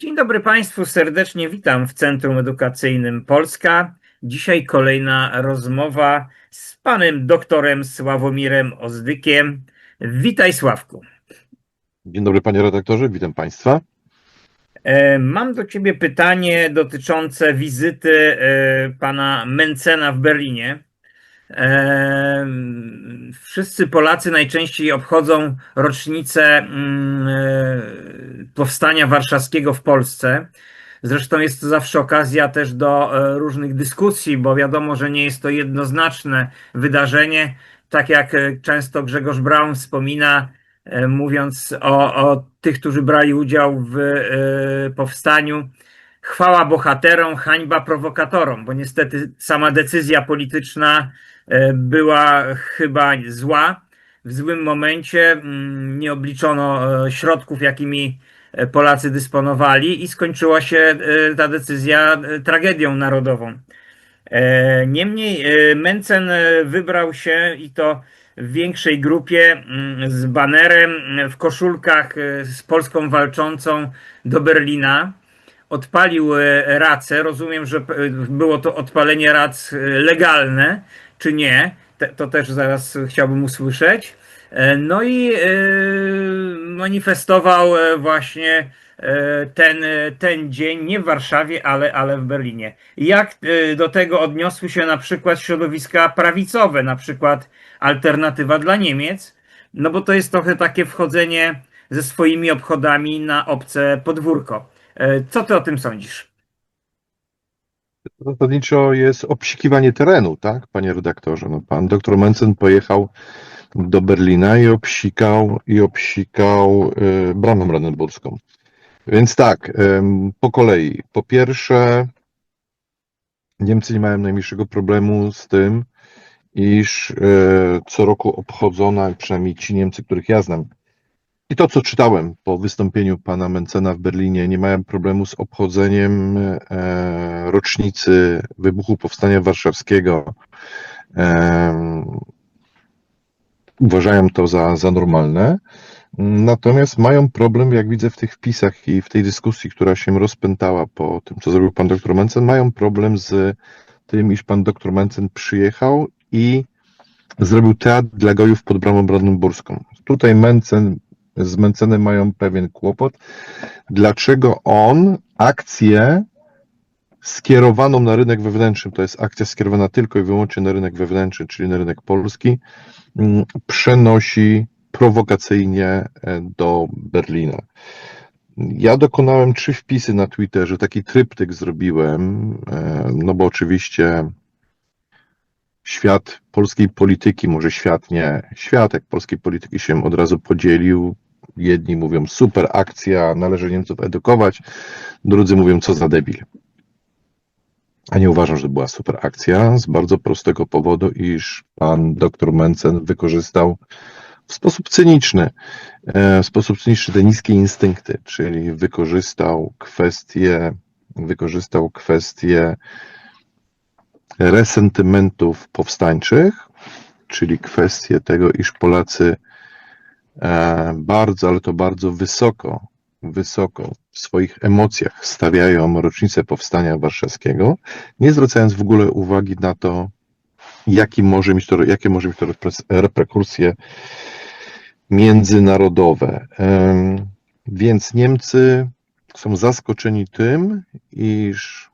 Dzień dobry Państwu, serdecznie witam w Centrum Edukacyjnym Polska. Dzisiaj kolejna rozmowa z panem doktorem Sławomirem Ozdykiem. Witaj Sławku. Dzień dobry panie redaktorze, witam państwa. E, Mam do ciebie pytanie dotyczące wizyty e, pana Mencena w Berlinie. Wszyscy Polacy najczęściej obchodzą rocznicę mm, e, powstania warszawskiego w Polsce. Zresztą jest to zawsze okazja też do e, różnych dyskusji, bo wiadomo, że nie jest to jednoznaczne wydarzenie. Tak jak e, często Grzegorz Braun wspomina, mówiąc o, o tych, którzy brali udział w powstaniu. Chwała bohaterom, hańba prowokatorom, bo niestety sama decyzja polityczna e, była chyba zła. W złym momencie mm, nie obliczono e, środków, jakimi e, Polacy dysponowali, i skończyła się ta decyzja tragedią narodową. Niemniej Mencen wybrał się i to w większej grupie mm, z banerem w koszulkach z Polską walczącą do Berlina. Odpalił e, racę. Rozumiem, że e, było to odpalenie rac e, legalne, czy nie. To też zaraz chciałbym usłyszeć. No i manifestował właśnie ten, ten dzień nie w Warszawie, ale, ale w Berlinie. Jak do tego odniosły się na przykład środowiska prawicowe, na przykład Alternatywa dla Niemiec? No bo to jest trochę takie wchodzenie ze swoimi obchodami na obce podwórko. E, Co ty o tym sądzisz? Zasadniczo jest obsikiwanie terenu, tak, panie redaktorze? No, pan doktor Mencen pojechał do Berlina i obsikał, i obsikał y, bramę brandenburską. Więc tak, ym, po kolei. Po pierwsze, Niemcy nie mają najmniejszego problemu z tym, iż y, co roku obchodzona, przynajmniej ci Niemcy, których ja znam, I to, co czytałem po wystąpieniu pana Mencena w Berlinie, nie mają problemu z obchodzeniem e, rocznicy wybuchu Powstania Warszawskiego. E, uważają to za, za normalne. Natomiast mają problem, jak widzę w tych wpisach i w tej dyskusji, która się rozpętała po tym, co zrobił pan dr Mencen, mają problem z tym, iż pan dr Mencen przyjechał i zrobił teatr dla gojów pod bramą brandenburską. Tutaj Mencen z Mencenem mają pewien kłopot. Dlaczego on akcję skierowaną na rynek wewnętrzny, to jest akcja skierowana tylko i wyłącznie na rynek wewnętrzny, czyli na rynek polski, mm, przenosi prowokacyjnie e, do Berlina. Ja dokonałem trzy wpisy na Twitterze, taki tryptyk zrobiłem, e, no bo oczywiście świat polskiej polityki, może świat nie, światek polskiej polityki się od razu podzielił. Jedni mówią super akcja, należy Niemców edukować, drudzy mówią co za debil. A nie uważam, że to była super akcja z bardzo prostego powodu, iż pan dr Mencen wykorzystał w sposób cyniczny, e, w sposób cyniczny te niskie instynkty, czyli wykorzystał kwestię, wykorzystał kwestię resentymentów powstańczych, czyli kwestię tego, iż Polacy e, bardzo, ale to bardzo wysoko, wysoko w swoich emocjach stawiają rocznicę powstania warszawskiego, nie zwracając w ogóle uwagi na to, jaki może mieć to, jakie może mieć to reperkusje międzynarodowe. Więc Niemcy są zaskoczeni tym, iż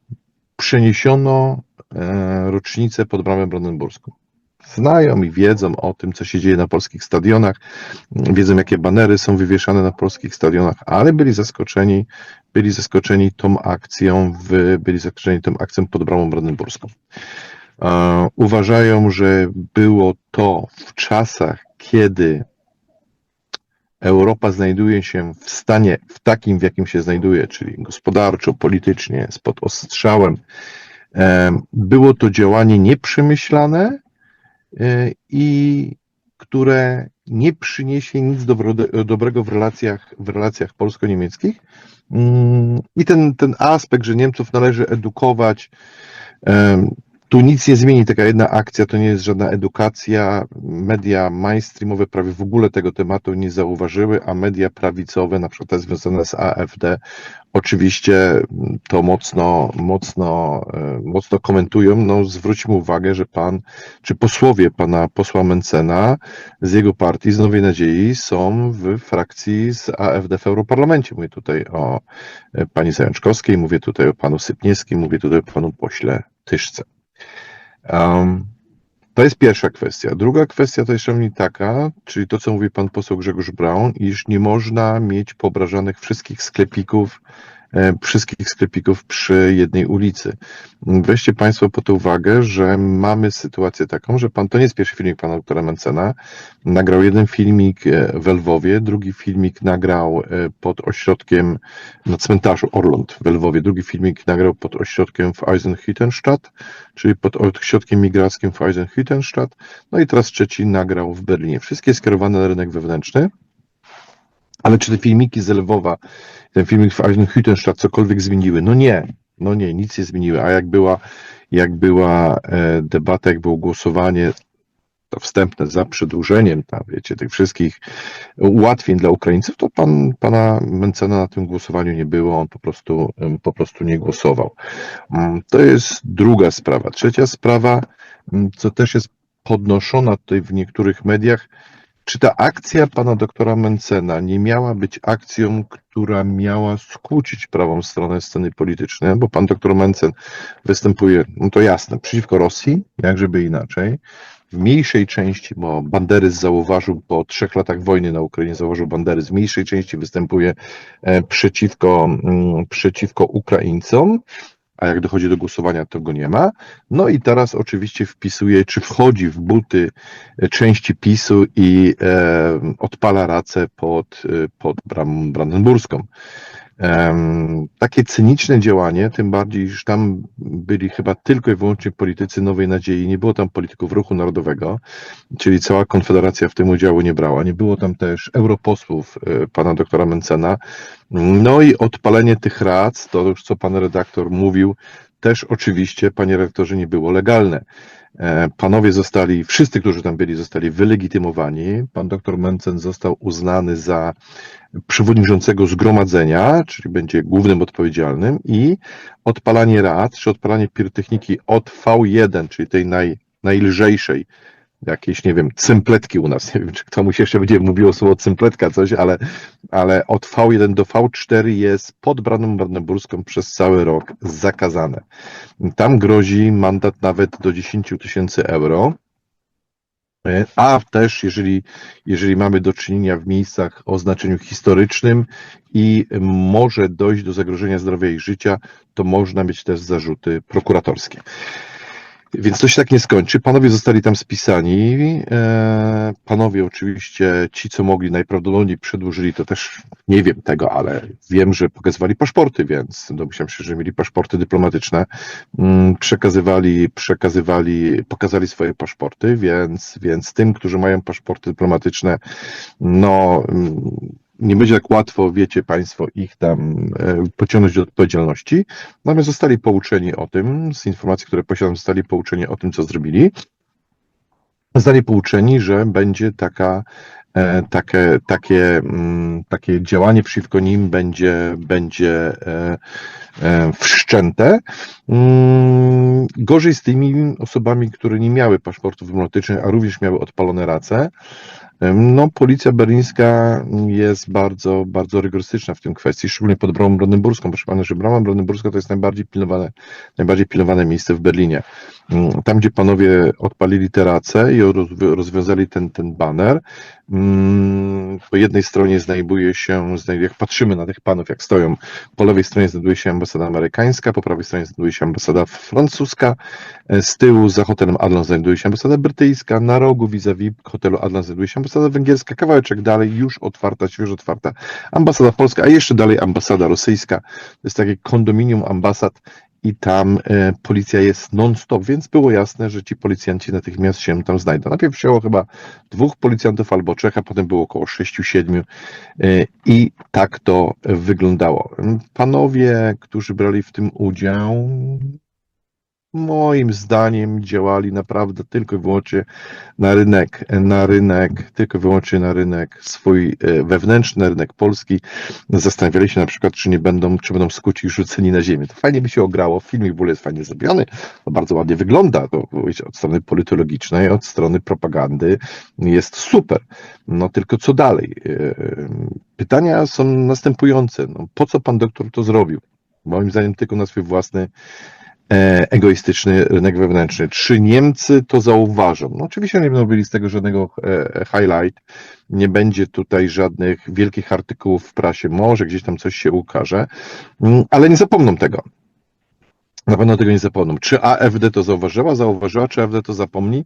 przeniesiono e, rocznicę pod bramę brandenburską. Znają i wiedzą o tym, co się dzieje na polskich stadionach, wiedzą, jakie banery są wywieszane na polskich stadionach, ale byli zaskoczeni, byli zaskoczeni tą akcją, w, byli zaskoczeni tą akcją pod bramą brandenburską. E, Uważają, że było to w czasach, kiedy Europa znajduje się w stanie w takim, w jakim się znajduje, czyli gospodarczo, politycznie, jest pod ostrzałem. Było to działanie nieprzemyślane e, i które nie przyniesie nic dobrego w relacjach, w relacjach polsko-niemieckich. Mm, I ten, ten aspekt, że Niemców należy edukować, Tu nic nie zmieni, taka jedna akcja to nie jest żadna edukacja. Media mainstreamowe prawie w ogóle tego tematu nie zauważyły, a media prawicowe, na przykład te związane z AfD, oczywiście to mocno, mocno, e, mocno komentują. No, zwróćmy uwagę, że pan, czy posłowie pana posła Mencena z jego partii, z Nowej Nadziei, są w frakcji z AfD w Europarlamencie. Mówię tutaj o e, pani Zajączkowskiej, mówię tutaj o panu Sypniewskim, mówię tutaj o panu pośle Tyszce. Um, to jest pierwsza kwestia. Druga kwestia to jeszcze mi taka, czyli to, co mówi pan poseł Grzegorz Braun, iż nie można mieć poobrażanych wszystkich sklepików, wszystkich sklepików przy jednej ulicy. Weźcie Państwo pod uwagę, że mamy sytuację taką, że pan, to nie jest pierwszy filmik pana doktora Mencena, nagrał jeden filmik e, w Lwowie, drugi filmik nagrał e, pod ośrodkiem na cmentarzu Orląt w Lwowie, drugi filmik nagrał pod ośrodkiem w Eisenhüttenstadt, czyli pod ośrodkiem migrackim w Eisenhüttenstadt, no i teraz trzeci nagrał w Berlinie. Wszystkie skierowane na rynek wewnętrzny, ale czy te filmiki z Lwowa, ten filmik w Eisenhüttenstadt cokolwiek zmieniły? No nie, no nie, nic nie zmieniły. A jak była, jak była e, debata, jak było głosowanie to wstępne za przedłużeniem, tam, wiecie, tych wszystkich ułatwień dla Ukraińców, to pan, pana Mencena na tym głosowaniu nie było, on po prostu, po prostu nie głosował. Mm, To jest druga sprawa. Trzecia sprawa, mm, co też jest podnoszona tutaj w niektórych mediach, czy ta akcja pana doktora Mencena nie miała być akcją, która miała skłócić prawą stronę sceny politycznej? Bo pan doktor Mencen występuje, no to jasne, przeciwko Rosji, jak żeby inaczej. W mniejszej części, bo Banderys zauważył po trzech latach wojny na Ukrainie, zauważył Banderys, w mniejszej części występuje e, przeciwko, mm, przeciwko Ukraińcom, a jak dochodzi do głosowania, to go nie ma. No i teraz oczywiście wpisuje, czy wchodzi w buty e, części PiSu i e, odpala racę pod, e, pod Brandenburską. Takie cyniczne działanie, tym bardziej, że tam byli chyba tylko i wyłącznie politycy Nowej Nadziei, nie było tam polityków Ruchu Narodowego, czyli cała Konfederacja w tym udziału nie brała, nie było tam też europosłów e, pana doktora Mencena. No i odpalenie tych rac, to już co pan redaktor mówił, też oczywiście, panie redaktorze, nie było legalne. E, Panowie zostali, wszyscy, którzy tam byli, zostali wylegitymowani. Pan doktor Mencen został uznany za przewodniczącego zgromadzenia, czyli będzie głównym odpowiedzialnym i odpalanie rad, czy odpalanie pirotechniki od V1, czyli tej naj, najlżejszej, jakiejś, nie wiem, cympletki u nas, nie wiem, czy komuś jeszcze będzie mówiło słowo cympletka coś, ale, ale od V1 do V4 jest pod Braną Brandenburską przez cały rok zakazane. Tam grozi mandat nawet do 10 tysięcy euro. E, A też, jeżeli, jeżeli mamy do czynienia w miejscach o znaczeniu historycznym i może dojść do zagrożenia zdrowia i życia, to można mieć też zarzuty prokuratorskie. Więc to się tak nie skończy. Panowie zostali tam spisani. E, Panowie oczywiście, ci co mogli najprawdopodobniej przedłużyli, to też nie wiem tego, ale wiem, że pokazywali paszporty, więc domyślam się, że mieli paszporty dyplomatyczne. Mm, Przekazywali, przekazywali, pokazali swoje paszporty, więc, więc tym, którzy mają paszporty dyplomatyczne, no mm, nie będzie tak łatwo, wiecie Państwo, ich tam e, pociągnąć do odpowiedzialności. Natomiast zostali pouczeni o tym, z informacji, które posiadam, zostali pouczeni o tym, co zrobili. Zostali pouczeni, że będzie taka, e, takie, takie, mm, takie działanie przeciwko nim będzie, będzie e, wszczęte. Mm, Gorzej z tymi osobami, które nie miały paszportów dyplomatycznych, a również miały odpalone race. No, policja berlińska jest bardzo, bardzo rygorystyczna w tym kwestii, szczególnie pod Bramą Brandenburską. Proszę pana, że Brama Brandenburska to jest najbardziej pilnowane, najbardziej pilnowane miejsce w Berlinie. Mm, Tam, gdzie panowie odpalili te race i roz- rozwiązali ten, ten baner, po jednej stronie znajduje się, jak patrzymy na tych panów, jak stoją, po lewej stronie znajduje się ambasada amerykańska, po prawej stronie znajduje się ambasada francuska, e, z tyłu za hotelem Adlon znajduje się ambasada brytyjska, na rogu vis-a-vis hotelu Adlon znajduje się ambasada węgierska, kawałeczek dalej już otwarta, świeżo otwarta ambasada polska, a jeszcze dalej ambasada rosyjska. To jest takie kondominium ambasad i tam e, policja jest non-stop, więc było jasne, że ci policjanci natychmiast się tam znajdą. Najpierw wzięło chyba dwóch policjantów albo trzech, a potem było około sześciu, siedmiu e, i tak to wyglądało. Panowie, którzy brali w tym udział, moim zdaniem działali naprawdę tylko i wyłącznie na rynek, na rynek, tylko i wyłącznie na rynek swój e, wewnętrzny, rynek polski. Zastanawiali się na przykład, czy nie będą, czy będą skuci rzuceni na ziemię. To fajnie by się ograło, filmik w ogóle jest fajnie zrobiony, to bardzo ładnie wygląda, to wiecie, od strony politologicznej, od strony propagandy jest super. No tylko co dalej? E, Pytania są następujące. No, po co pan doktor to zrobił? Moim zdaniem tylko na swój własny egoistyczny rynek wewnętrzny. Czy Niemcy to zauważą? No oczywiście nie będą byli z tego żadnego e, highlight, nie będzie tutaj żadnych wielkich artykułów w prasie, może gdzieś tam coś się ukaże, mm, ale nie zapomną tego. Na pewno tego nie zapomną. Czy AfD to zauważyła? Zauważyła, czy AfD to zapomni?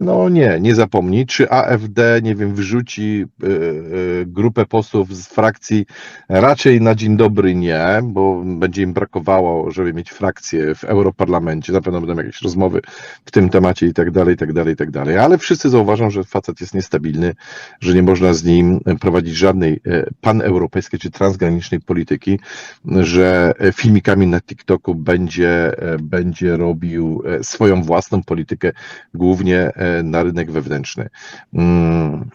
No nie, nie zapomni. Czy AfD, nie wiem, wyrzuci y, y, grupę posłów z frakcji? Raczej na dzień dobry nie, bo będzie im brakowało, żeby mieć frakcję w Europarlamencie. Na pewno będą jakieś rozmowy w tym temacie i tak dalej, i tak dalej, i tak dalej. Ale wszyscy zauważą, że facet jest niestabilny, że nie można z nim prowadzić żadnej e, paneuropejskiej czy transgranicznej polityki, że filmikami na TikToku będzie, będzie robił swoją własną politykę, głównie na rynek wewnętrzny. Mm,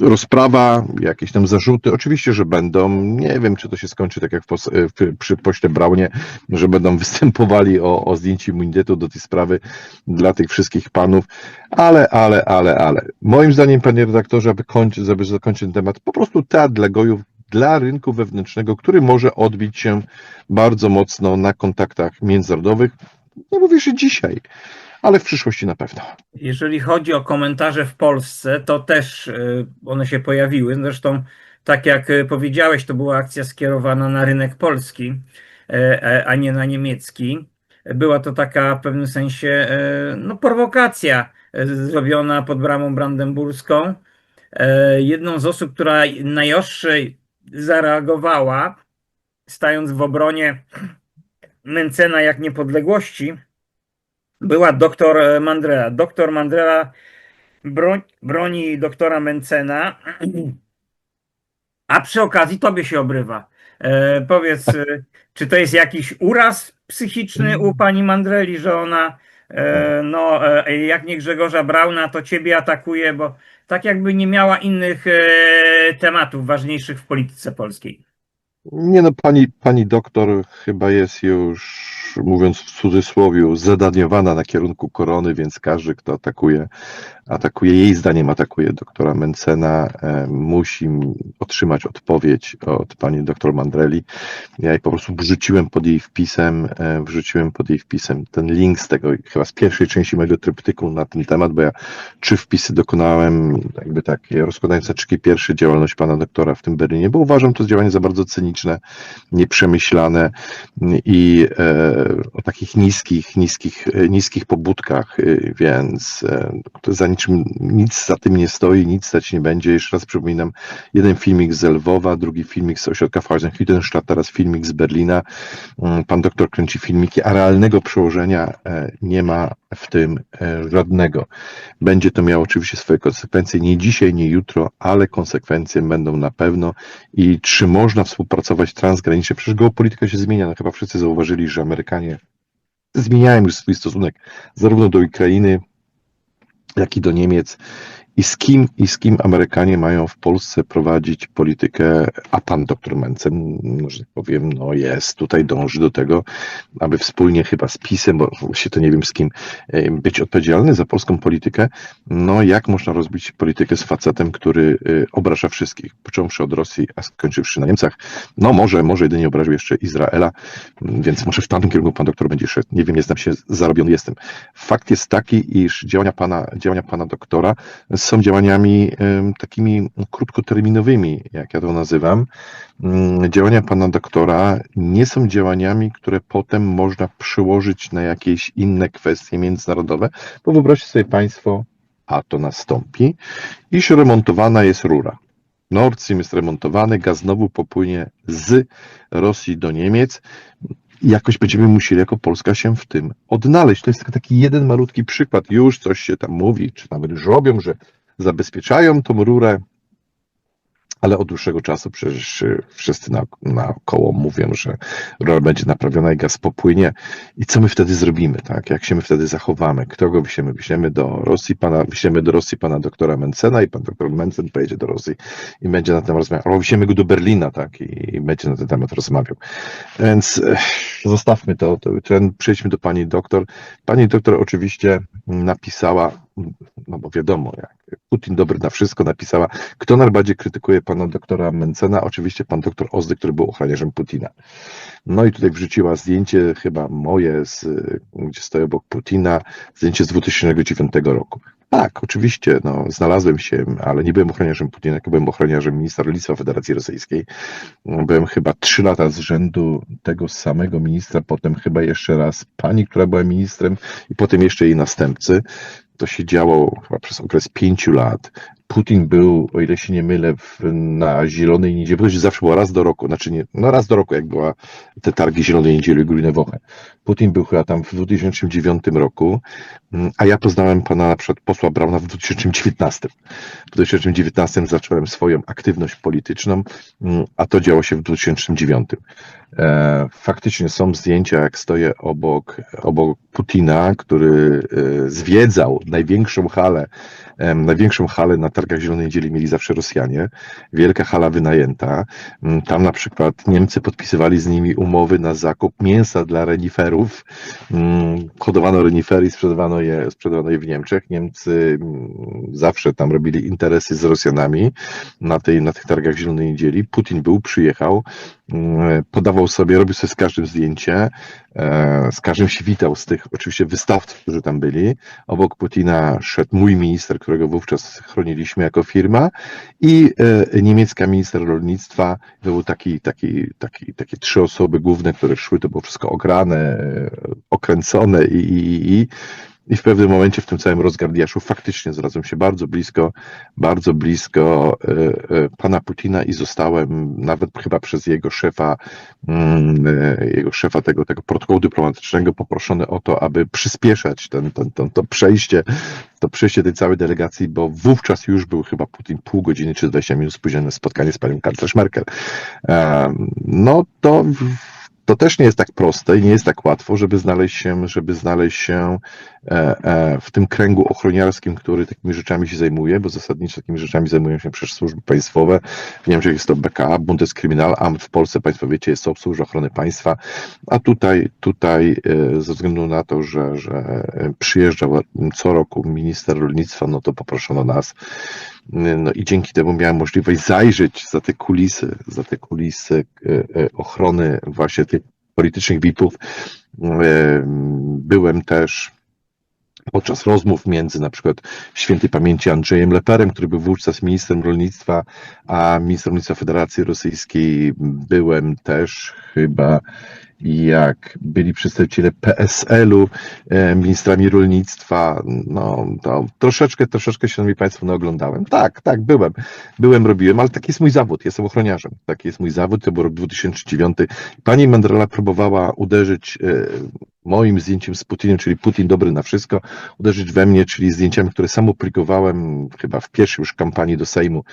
Rozprawa, jakieś tam zarzuty, oczywiście, że będą. Nie wiem, czy to się skończy tak jak w, w, przy poście Braunie, że będą występowali o, o zdjęcie immunitetu do tej sprawy dla tych wszystkich panów, ale, ale, ale, ale. Moim zdaniem, panie redaktorze, aby, kończyć, żeby zakończyć ten temat, po prostu teatr dla gojów dla rynku wewnętrznego, który może odbić się bardzo mocno na kontaktach międzynarodowych. Nie mówię, że dzisiaj, ale w przyszłości na pewno. Jeżeli chodzi o komentarze w Polsce, to też y, one się pojawiły. Zresztą, tak jak y, powiedziałeś, to była akcja skierowana na rynek polski, e, e, a nie na niemiecki. Była to taka w pewnym sensie no, prowokacja zrobiona pod bramą brandenburską. Jedną z osób, która najostrzej zareagowała, stając w obronie Mencena jak niepodległości, była doktor e, Mandrela. Doktor Mandrela broń, broni doktora Mencena, a przy okazji tobie się obrywa. E, powiedz, e, czy to jest jakiś uraz psychiczny u pani Mandreli, że ona, e, no, e, jak nie Grzegorza Brauna, to ciebie atakuje, bo tak jakby nie miała innych e, tematów ważniejszych w polityce polskiej. Nie no, pani, pani doktor chyba jest już, mówiąc w cudzysłowie, zadaniowana na kierunku korony, więc każdy, kto atakuje, atakuje jej zdaniem, atakuje doktora Mencena, e, musi otrzymać odpowiedź od pani doktor Mandreli. Ja jej po prostu wrzuciłem pod jej wpisem, e, wrzuciłem pod jej wpisem ten link z tego, chyba z pierwszej części mojego tryptyku na ten temat, bo ja trzy wpisy dokonałem, jakby tak, rozkładając na czyki pierwszy działalność pana doktora w tym Berlinie, bo uważam to działanie za bardzo cyniczne, nieprzemyślane i e, o takich niskich, niskich, niskich pobudkach, e, więc e, za niczym, nic za tym nie stoi, nic stać nie będzie. Jeszcze raz przypominam, jeden filmik z Lwowa, drugi filmik z ośrodka Frauenhüttenstadt, teraz filmik z Berlina. Mm, Pan doktor kręci filmiki, a realnego przełożenia e, nie ma w tym e, żadnego. Będzie to miało oczywiście swoje konsekwencje, nie dzisiaj, nie jutro, ale konsekwencje będą na pewno i czy można współpracować transgranicznie, przecież geopolityka się zmienia, no chyba wszyscy zauważyli, że Amerykanie zmieniają już swój stosunek zarówno do Ukrainy, jak i do Niemiec. I z kim, i z kim Amerykanie mają w Polsce prowadzić politykę, a pan doktor Mencen, że tak powiem, no jest, tutaj dąży do tego, aby wspólnie chyba z PiSem, bo się to nie wiem z kim, być odpowiedzialny za polską politykę. No jak można rozbić politykę z facetem, który e, obraża wszystkich, począwszy od Rosji, a skończywszy na Niemcach. No może, może jedynie obraził jeszcze Izraela, więc może w tamtym kierunku pan doktor będzie szedł. Nie wiem, jest tam się zarobiony jestem. Fakt jest taki, iż działania pana, działania pana doktora są działaniami takimi krótkoterminowymi, jak ja to nazywam. Mm, Działania pana doktora nie są działaniami, które potem można przełożyć na jakieś inne kwestie międzynarodowe, bo wyobraźcie sobie państwo, a to nastąpi, iż remontowana jest rura. Nord Stream jest remontowany, gaz znowu popłynie z Rosji do Niemiec. Jakoś będziemy musieli jako Polska się w tym odnaleźć. To jest taki jeden malutki przykład. Już coś się tam mówi, czy nawet już robią, że zabezpieczają tą rurę ale od dłuższego czasu przecież y, wszyscy na, naokoło mówią, że rola będzie naprawiona i gaz popłynie. I co my wtedy zrobimy, tak? Jak się my wtedy zachowamy? Kto go wyślemy? Wyślemy do Rosji pana, wyślemy do Rosji pana doktora Mencena i pan doktor Mencen pojedzie do Rosji i będzie na ten temat rozmawiał. Albo wyślemy go do Berlina, tak? I, i będzie na ten temat rozmawiał. Więc zostawmy to, to ten, przejdźmy do pani doktor. Pani doktor oczywiście napisała, no bo wiadomo, jak Putin dobry na wszystko napisała, kto najbardziej krytykuje pana doktora Mencena? Oczywiście pan doktor Ozdy, który był ochroniarzem Putina. No i tutaj wrzuciła zdjęcie chyba moje, z, gdzie stoję obok Putina, zdjęcie z 2009 roku. Tak, oczywiście, no, znalazłem się, ale nie byłem ochroniarzem Putina, tylko byłem ochroniarzem ministra rolnictwa Federacji Rosyjskiej. Byłem chyba trzy lata z rzędu tego samego ministra, potem chyba jeszcze raz pani, która była ministrem i potem jeszcze jej następcy. To się działo chyba przez okres pięciu lat. Putin był, o ile się nie mylę, w, na Zielonej Niedzieli, bo to zawsze było raz do roku, znaczy nie, no raz do roku, jak była te targi Zielonej Niedzieli Górne Woche. Putin był chyba tam w 2009 roku, mm, a ja poznałem pana na przykład posła Brauna w 2019. W 2019 zacząłem swoją aktywność polityczną, mm, a to działo się w 2009. E, Faktycznie są zdjęcia, jak stoję obok, obok Putina, który e, zwiedzał największą halę, największą halę na targach Zielonej Niedzieli mieli zawsze Rosjanie. Wielka hala wynajęta. Mm, Tam na przykład Niemcy podpisywali z nimi umowy na zakup mięsa dla reniferów. Mm, Hodowano renifery i sprzedawano je, sprzedawano je w Niemczech. Niemcy mm, zawsze tam robili interesy z Rosjanami na, tej, na tych targach Zielonej Niedzieli. Putin był, przyjechał, mm, podawał sobie, robił sobie z każdym zdjęcie, e, z każdym się witał z tych oczywiście wystawców, którzy tam byli. Obok Putina szedł mój minister, którego wówczas chroniliśmy jako firma i e, niemiecka minister rolnictwa. To był taki, taki, taki, takie trzy osoby główne, które szły, to było wszystko ograne, e, okręcone i, i, i, i w pewnym momencie w tym całym rozgardiaszu faktycznie znalazłem się bardzo blisko, bardzo blisko e, e, pana Putina i zostałem nawet chyba przez jego szefa, mm, e, jego szefa tego, tego protokołu dyplomatycznego poproszony o to, aby przyspieszać ten, ten, ten, to przejście, to przejście tej całej delegacji, bo wówczas już był chyba Putin pół godziny czy 20 minut spóźniony spotkanie z panią kanclerz Merkel. No to to też nie jest tak proste i nie jest tak łatwo, żeby znaleźć się, żeby znaleźć się e, e, w tym kręgu ochroniarskim, który takimi rzeczami się zajmuje, bo zasadniczo takimi rzeczami zajmują się przecież służby państwowe. W Niemczech jest to BKA, Bundeskriminalamt, w Polsce Państwo wiecie, jest to obsługa ochrony państwa, a tutaj, tutaj e, ze względu na to, że, że przyjeżdżał co roku minister rolnictwa, no to poproszono nas, no i dzięki temu miałem możliwość zajrzeć za te kulisy, za te kulisy e, e, ochrony właśnie tych politycznych VIP-ów. E, Byłem też podczas rozmów między na przykład świętej pamięci Andrzejem Leperem, który był wówczas ministrem rolnictwa, a ministrem rolnictwa Federacji Rosyjskiej byłem też chyba jak byli przedstawiciele PSL-u, e, ministrami rolnictwa, no to troszeczkę, troszeczkę, szanowni państwo, no oglądałem. Tak, tak, byłem, byłem, robiłem, ale taki jest mój zawód, jestem ochroniarzem, taki jest mój zawód, to był rok 2009. Pani Mandrela próbowała uderzyć e, moim zdjęciem z Putinem, czyli Putin dobry na wszystko, uderzyć we mnie, czyli zdjęciami, które sam opublikowałem chyba w pierwszej już kampanii do Sejmu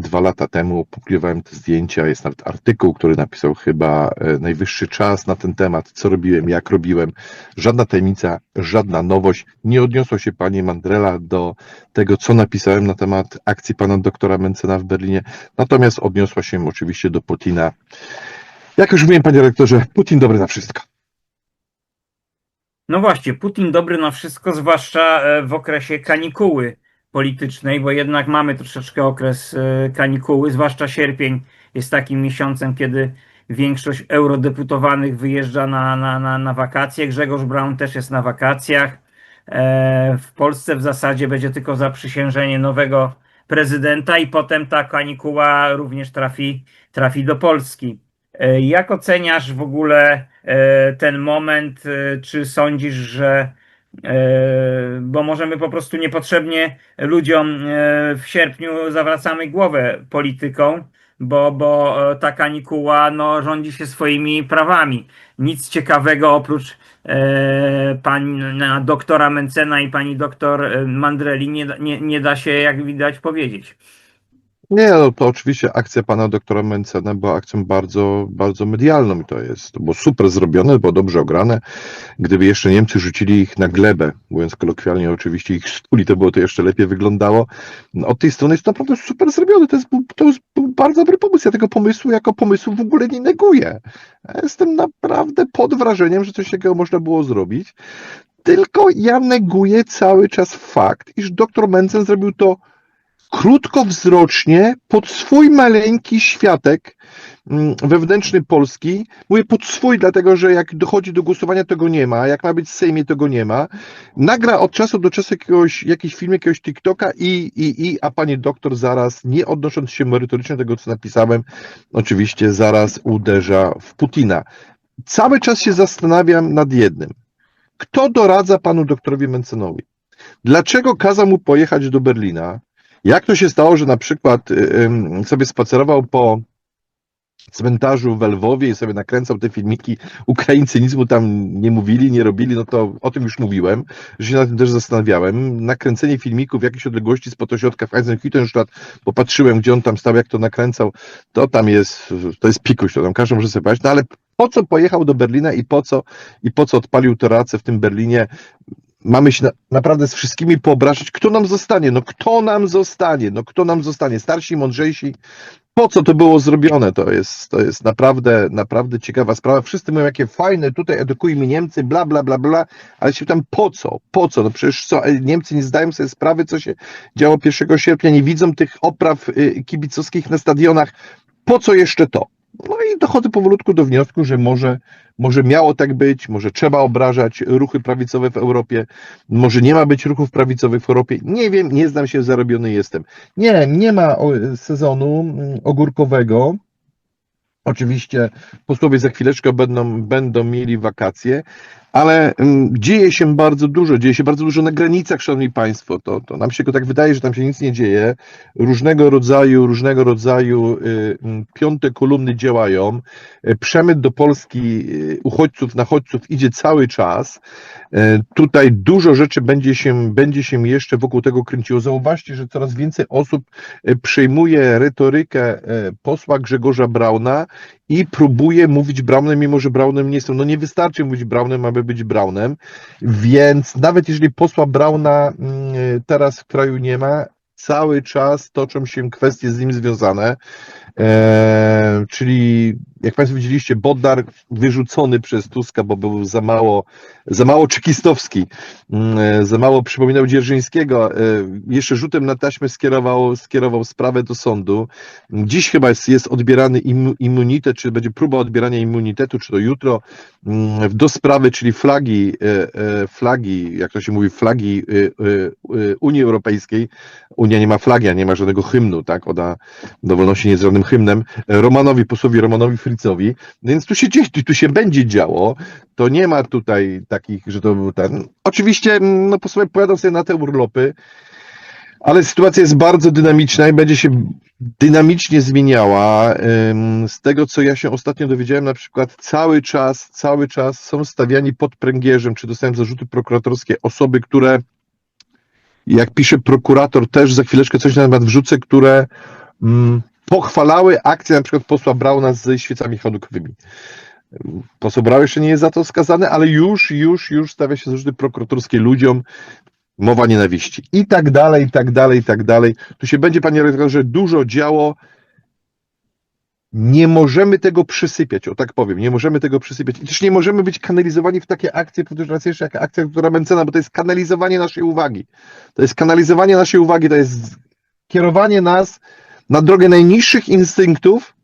dwa lata temu opublikowałem te zdjęcia, jest nawet artykuł, który napisał chyba e, najwyższy czas na ten temat, co robiłem, jak robiłem. Żadna tajemnica, żadna nowość. Nie odniosła się pani Mandrela do tego, co napisałem na temat akcji pana doktora Mencena w Berlinie, natomiast odniosła się oczywiście do Putina. Jak już mówiłem, panie rektorze, Putin dobry na wszystko. No właśnie, Putin dobry na wszystko, zwłaszcza e, w okresie kanikuły politycznej, bo jednak mamy troszeczkę okres e, kanikuły, zwłaszcza sierpień jest takim miesiącem, kiedy większość eurodeputowanych wyjeżdża na, na, na, na wakacje. Grzegorz Braun też jest na wakacjach. E, W Polsce w zasadzie będzie tylko zaprzysiężenie nowego prezydenta i potem ta kanikuła również trafi, trafi do Polski. E, Jak oceniasz w ogóle ten moment? Czy sądzisz, że bo możemy po prostu niepotrzebnie ludziom e, w sierpniu zawracamy głowę polityką, bo, bo e, ta kanikuła no, rządzi się swoimi prawami. Nic ciekawego oprócz e, pana doktora Mencena i pani doktor e, Mandreli nie, nie, nie da się, jak widać, powiedzieć. Nie, no to oczywiście akcja pana doktora Mencena była akcją bardzo, bardzo medialną i to jest, to było super zrobione, było dobrze ograne. Gdyby jeszcze Niemcy rzucili ich na glebę, mówiąc kolokwialnie, oczywiście ich skuli, to było to jeszcze lepiej wyglądało. No, Od tej strony jest to naprawdę super zrobione, to jest, to jest bardzo dobry pomysł. Ja tego pomysłu jako pomysłu w ogóle nie neguję. Ja Jestem naprawdę pod wrażeniem, że coś takiego można było zrobić. Tylko ja neguję cały czas fakt, iż dr Mencen zrobił to krótkowzrocznie pod swój maleńki światek mm, wewnętrzny Polski. Mówię pod swój, dlatego że jak dochodzi do głosowania, tego nie ma. Jak ma być w Sejmie, tego nie ma. Nagra od czasu do czasu jakiegoś, jakiś film, jakiegoś TikToka i, i, i, a pani doktor zaraz, nie odnosząc się merytorycznie do tego, co napisałem, oczywiście zaraz uderza w Putina. Cały czas się zastanawiam nad jednym. Kto doradza panu doktorowi Mencenowi? Dlaczego kazał mu pojechać do Berlina? Jak to się stało, że na przykład y, sobie spacerował po cmentarzu w Lwowie i sobie nakręcał te filmiki, Ukraińcy nic mu tam nie mówili, nie robili, no to o tym już mówiłem, że się na tym też zastanawiałem. Nakręcenie filmików w jakiejś odległości spod ośrodka w Eisenhüttenstadt, bo patrzyłem, gdzie on tam stał, jak to nakręcał, to tam jest, to jest pikuś, to tam każdy może sobie powiedzieć, no ale po co pojechał do Berlina i po co, i po co odpalił toracę w tym Berlinie? Mamy się na, naprawdę z wszystkimi poobrażać, kto nam zostanie, no kto nam zostanie, no kto nam zostanie, starsi, mądrzejsi, po co to było zrobione, to jest, to jest naprawdę, naprawdę ciekawa sprawa, wszyscy mówią, jakie fajne, tutaj edukujmy Niemcy, bla, bla, bla, bla, ale się pytam, po co, po co, no przecież co, e, Niemcy nie zdają sobie sprawy, co się działo 1 sierpnia, nie widzą tych opraw y, kibicowskich na stadionach, po co jeszcze to? No i dochodzę powolutku do wniosku, że może, może miało tak być, może trzeba obrażać ruchy prawicowe w Europie, może nie ma być ruchów prawicowych w Europie. Nie wiem, nie znam się, zarobiony jestem. Nie, nie ma sezonu mm, ogórkowego. Oczywiście posłowie za chwileczkę będą, będą mieli wakacje, ale mm, dzieje się bardzo dużo, dzieje się bardzo dużo na granicach, szanowni państwo. To, to nam się tak wydaje, że tam się nic nie dzieje. Różnego rodzaju, różnego rodzaju y, mm, piąte kolumny działają. Y, Przemyt do Polski y, uchodźców, nachodźców idzie cały czas. Tutaj dużo rzeczy będzie się, będzie się jeszcze wokół tego kręciło. Zauważcie, że coraz więcej osób e, przejmuje retorykę posła Grzegorza Brauna i próbuje mówić Braunem, mimo że Braunem nie jestem. No nie wystarczy mówić Braunem, aby być Braunem, więc nawet jeżeli posła Brauna mm, teraz w kraju nie ma, cały czas toczą się kwestie z nim związane. E, czyli jak Państwo widzieliście, Bodnar wyrzucony przez Tuska, bo był za mało, za mało czekistowski, mm, e, za mało przypominał Dzierżyńskiego. E, jeszcze rzutem na taśmę skierował, skierował sprawę do sądu. Dziś chyba jest, jest odbierany im, immunitet, czy będzie próba odbierania immunitetu, czy to jutro, mm, do sprawy, czyli flagi, flagi, jak to się mówi, flagi Unii Europejskiej. Unia nie ma flagi, a nie ma żadnego hymnu, tak? Ona do wolności nie jest żadnym hymnem. Romanowi, posłowi Romanowi Fritzowi. Więc tu się tu się będzie działo. To nie ma tutaj takich, że to był ten. Oczywiście, mm, no posłowie pojadą sobie na te urlopy, ale sytuacja jest bardzo dynamiczna i będzie się dynamicznie zmieniała. Z tego, co ja się ostatnio dowiedziałem, na przykład cały czas, cały czas są stawiani pod pręgierzem, czy dostałem zarzuty prokuratorskie osoby, które jak pisze prokurator, też za chwileczkę coś na temat wrzucę, które mm, pochwalały akcję na przykład posła Brauna ze świecami chanukowymi. Poseł Braun jeszcze nie jest za to skazany, ale już, już, już stawia się zarzuty prokuratorskie ludziom, mowa nienawiści i tak dalej, i tak dalej, i tak dalej. Tu się będzie, panie redaktorze, dużo działo. Nie możemy tego przysypiać, o tak powiem, nie możemy tego przysypiać. I też nie możemy być kanalizowani w takie akcje, powtórzę raz jeszcze, jak akcja doktora Mencena, bo to jest kanalizowanie naszej uwagi. To jest kanalizowanie naszej uwagi, to jest kierowanie nas na drogę najniższych instynktów,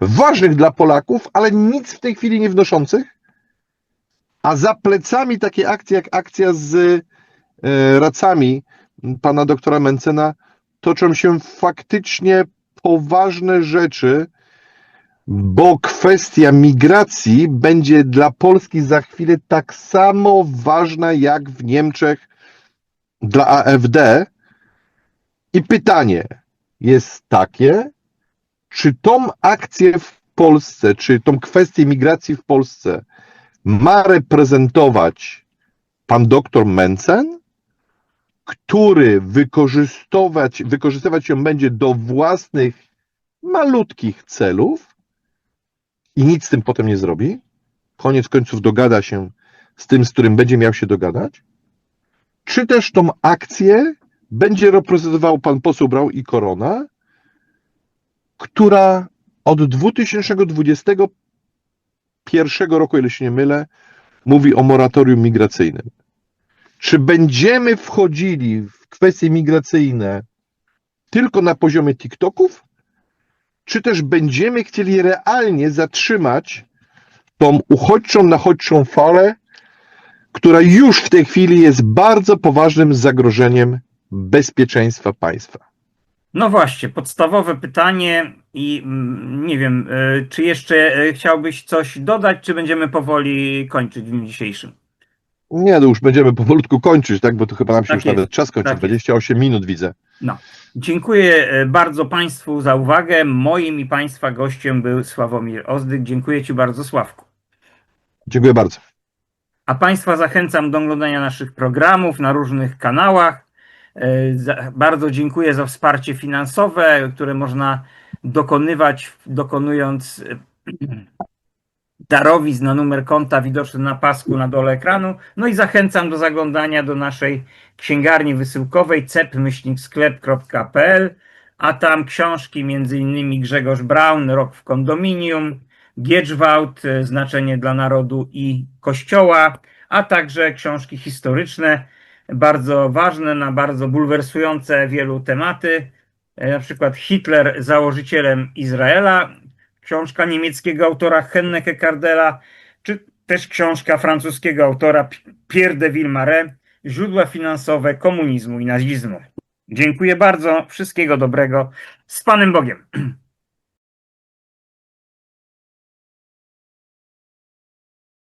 ważnych dla Polaków, ale nic w tej chwili nie wnoszących, a za plecami takie akcje jak akcja z e, racami pana doktora Mencena toczą się faktycznie poważne rzeczy, bo kwestia migracji będzie dla Polski za chwilę tak samo ważna jak w Niemczech dla AfD. I pytanie jest takie, czy tą akcję w Polsce, czy tą kwestię migracji w Polsce ma reprezentować pan doktor Mencen? który wykorzystywać, wykorzystywać ją będzie do własnych malutkich celów i nic z tym potem nie zrobi, koniec końców dogada się z tym, z którym będzie miał się dogadać, czy też tą akcję będzie reprezentował pan poseł Brał i Korona, która od 2021 roku, ile się nie mylę, mówi o moratorium migracyjnym. Czy będziemy wchodzili w kwestie migracyjne tylko na poziomie TikToków, czy też będziemy chcieli realnie zatrzymać tą uchodźczą, nachodźczą falę, która już w tej chwili jest bardzo poważnym zagrożeniem bezpieczeństwa państwa. No właśnie, podstawowe pytanie i mm, nie wiem, y, czy jeszcze y, chciałbyś coś dodać, czy będziemy powoli kończyć w dniu dzisiejszym? Nie, no już będziemy powolutku kończyć, tak? Bo to chyba nam się Tak już jest. nawet czas kończy. Tak jest. 28 minut widzę. Dziękuję y, bardzo Państwu za uwagę. Moim i Państwa gościem był Sławomir Ozdyk. Dziękuję Ci bardzo, Sławku. Dziękuję bardzo. A Państwa zachęcam do oglądania naszych programów na różnych kanałach. E, Bardzo dziękuję za wsparcie finansowe, które można dokonywać, dokonując e, darowizn na numer konta widoczny na pasku na dole ekranu. No i zachęcam do zaglądania do naszej księgarni wysyłkowej cep-sklep.pl, a tam książki innymi Grzegorz Braun, Rok w kondominium, Gieczwałt, e, znaczenie dla narodu i kościoła, a także książki historyczne, bardzo ważne, na bardzo bulwersujące wielu tematy, e, na przykład Hitler założycielem Izraela, książka niemieckiego autora Henneke Kardela, czy też książka francuskiego autora Pierre de Villemarais, Źródła finansowe komunizmu i nazizmu. Dziękuję bardzo, wszystkiego dobrego, z Panem Bogiem.